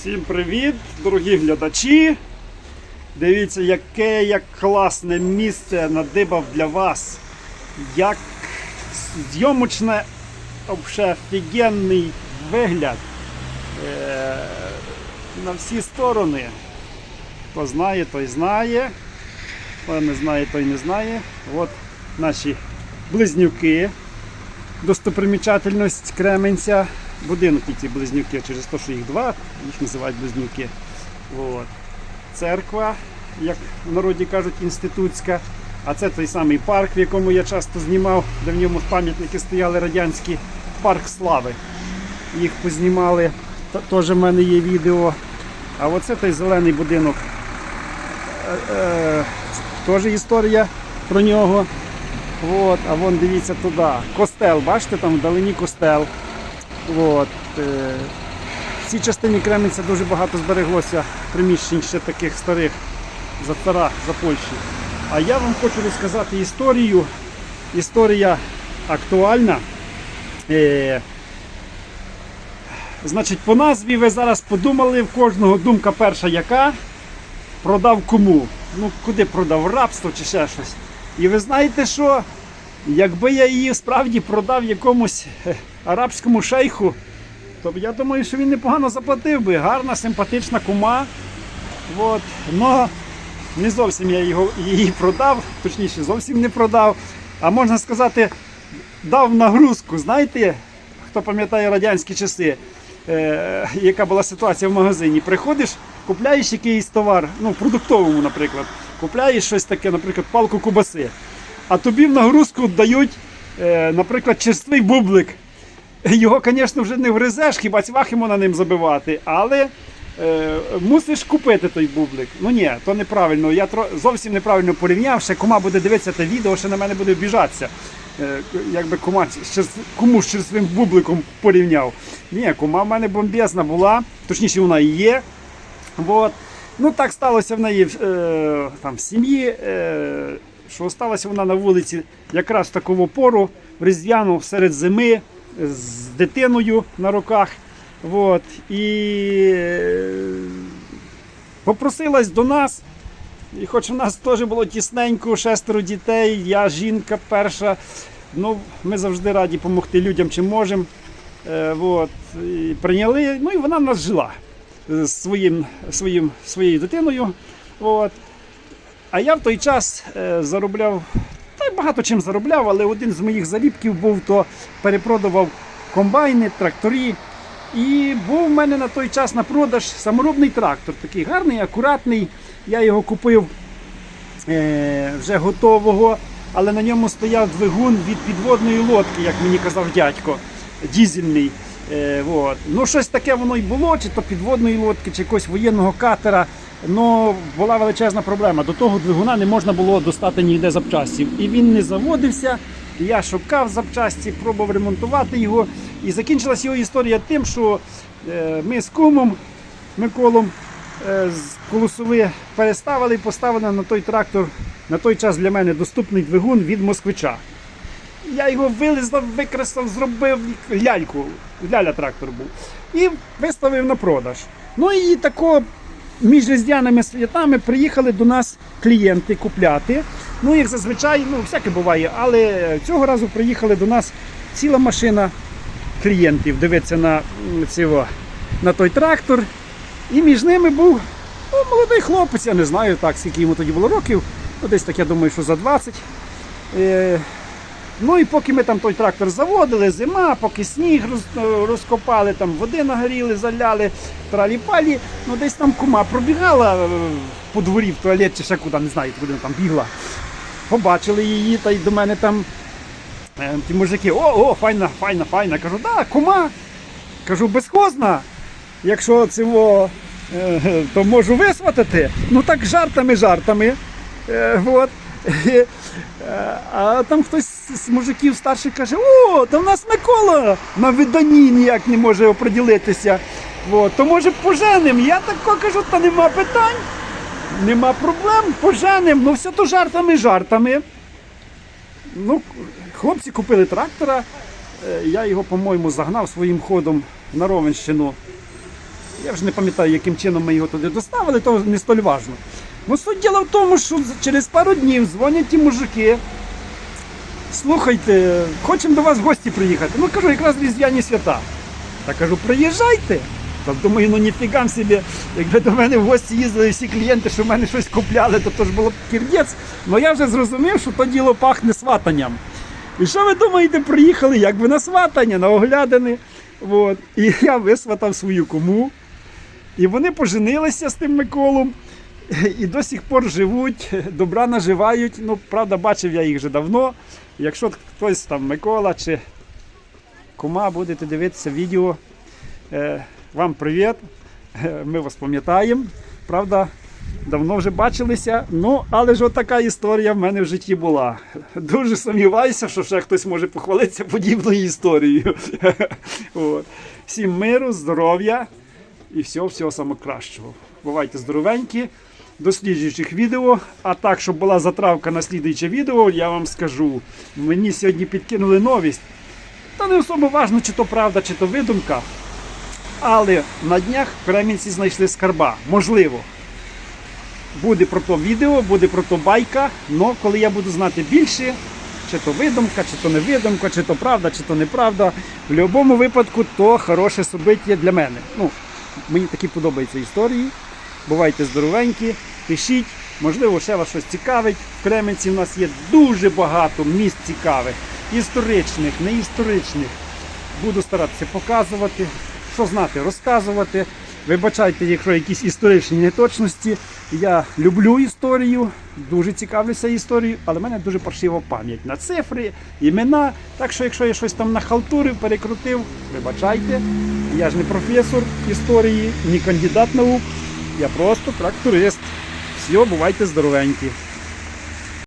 Всім привіт, дорогі глядачі. Дивіться, яке я класне місце надибав для вас. Як зйомочне, офігенний вигляд. Е, на всі сторони. Хто знає, той знає. Хто не знає, той не знає. От наші близнюки. Достопримічательність Кременця. Будинки ці близнюки, через те, що їх два, їх називають близнюки. От. Церква, як в народі кажуть, інститутська. А це той самий парк, в якому я часто знімав, де в ньому пам'ятники стояли радянські. Парк слави. Їх познімали. Теж в мене є відео. А оце той зелений будинок. Е, е, Теж історія про нього. От, а вон дивіться туди. Костел, бачите, там вдалині костел. От, е, в цій частині Кременця дуже багато збереглося приміщень ще таких старих за цара, за Польщі. А я вам хочу розказати історію. Історія актуальна. Е, значить, по назві ви зараз подумали, в кожного думка перша яка? Продав кому? Ну, куди продав? Рабство чи ще щось. І ви знаєте що? Якби я її справді продав якомусь е, арабському шейху, то я думаю, що він непогано заплатив би. Гарна, симпатична кума. От. Но не зовсім я його, її продав, точніше, зовсім не продав. А можна сказати, дав нагрузку. Знаєте, хто пам'ятає радянські часи, е, яка була ситуація в магазині. Приходиш, купляєш якийсь товар, ну, продуктовому, наприклад, купляєш щось таке, наприклад, палку кубаси. А тобі в нагрузку дають, е, наприклад, черствий бублик. Його, звісно, вже не вгризеш, хіба цвахимо на ним забивати, але е, мусиш купити той бублик. Ну ні, то неправильно. Я тро, зовсім неправильно порівняв. Ще кума буде дивитися те відео, ще на мене буде обіжатися. Е, якби кума черс- куму з черствим бубликом порівняв. Ні, кума в мене бомбезна була, точніше вона і є. Вот. Ну так сталося в неї е, там, в сім'ї, е, що сталося вона на вулиці якраз в таку пору, в різдвяну серед зими з дитиною на руках. Вот. І е, попросилась до нас. І хоч у нас теж було тісненько, шестеро дітей, я жінка перша. Ну, ми завжди раді допомогти людям, чим можемо. Е, вот. І прийняли, ну і вона в нас жила з своїм, своїм, своєю дитиною. От. А я в той час е, заробляв, та багато чим заробляв, але один з моїх заліпків був, то перепродавав комбайни, тракторі. І був в мене на той час на продаж саморобний трактор, такий гарний, акуратний. Я його купив е, вже готового, але на ньому стояв двигун від підводної лодки, як мені казав дядько, дізельний. Е, вот. Ну, щось таке воно й було, чи то підводної лодки, чи якогось воєнного катера. Ну, була величезна проблема. До того двигуна не можна було достати ніде запчастів. І він не заводився. Я шукав запчасті, пробував ремонтувати його. І закінчилась його історія тим, що е, ми з кумом Миколом е, з Колосови переставили і поставили на той трактор на той час для мене доступний двигун від москвича. Я його вилизав, викресав, зробив ляльку. Ляля трактор був. І виставив на продаж. Ну і тако між різдвяними святами приїхали до нас клієнти купляти. Ну, як зазвичай, ну, всяке буває, але цього разу приїхали до нас ціла машина клієнтів дивитися на, цього, на той трактор. І між ними був ну, молодий хлопець, я не знаю так, скільки йому тоді було років. Ну, десь так я думаю, що за 20. Ну і поки ми там той трактор заводили, зима, поки сніг е, розкопали, там води нагоріли, заляли, тралі-палі, ну десь там кума пробігала е, по дворі в туалет чи ще куди, не знаю, куди вона там бігла. Побачили її, та й до мене там е, ті мужики, о, о, файна, файна, файна. Кажу, да, кума. Кажу, безхозна. Якщо цього, то можу висватати. Ну так жартами, жартами. Е, от. А там хтось з мужиків старших каже, о, то в нас Микола на виданні ніяк не може оприділитися. От, то може поженим. Я тако кажу, та нема питань, нема проблем, поженим. Ну все то жартами, жартами. Ну, хлопці купили трактора. Е, Я його, по-моєму, загнав своїм ходом на Ровенщину. Я вже не пам'ятаю, яким чином ми його туди доставили, то не столь важно. Ну, суть діла в тому, що через пару днів дзвонять ті мужики. Слухайте, хочемо до вас в гості приїхати. Ну кажу, якраз різдвяні свята. Та кажу, приїжджайте. Та думаю, ну ніфіга собі, якби до мене в гості їздили всі клієнти, що в мене щось купляли, то, то ж було б кірдець. Ну я вже зрозумів, що то діло пахне сватанням. І що ви думаєте, приїхали якби на сватання, на оглядини. От. І я висватав свою кому. І вони поженилися з тим Миколом. І до сих пор живуть, добра наживають. Ну, правда, бачив я їх вже давно. Якщо хтось там Микола чи кума будете дивитися відео, е, вам привіт. Е, Ми вас пам'ятаємо. Правда, давно вже бачилися. Ну, але ж отака історія в мене в житті була. Дуже сумніваюся, що ще хтось може похвалитися подібною історією. Всім миру, здоров'я і всього всього самого кращого. Бувайте здоровенькі, до слідуючих відео. А так, щоб була затравка на слідуюче відео, я вам скажу. Мені сьогодні підкинули новість. Та не особо важно, чи то правда, чи то видумка. Але на днях Кремінці знайшли скарба. Можливо. Буде про то відео, буде про то байка. але коли я буду знати більше, чи то видумка, чи то не видумка, чи то правда, чи то неправда. В будь-якому випадку то хороше собиття для мене. Ну, мені такі подобаються історії. Бувайте здоровенькі, пишіть. Можливо, ще вас щось цікавить. В Кременці в нас є дуже багато місць цікавих, історичних, неісторичних. Буду старатися показувати, що знати, розказувати. Вибачайте, якщо якісь історичні неточності. Я люблю історію, дуже цікавлюся історією, але в мене дуже паршива пам'ять на цифри, імена. Так що, якщо я щось там нахалтурив, перекрутив, вибачайте. Я ж не професор історії, ні кандидат наук. Я просто тракторист. Всі бувайте здоровенькі.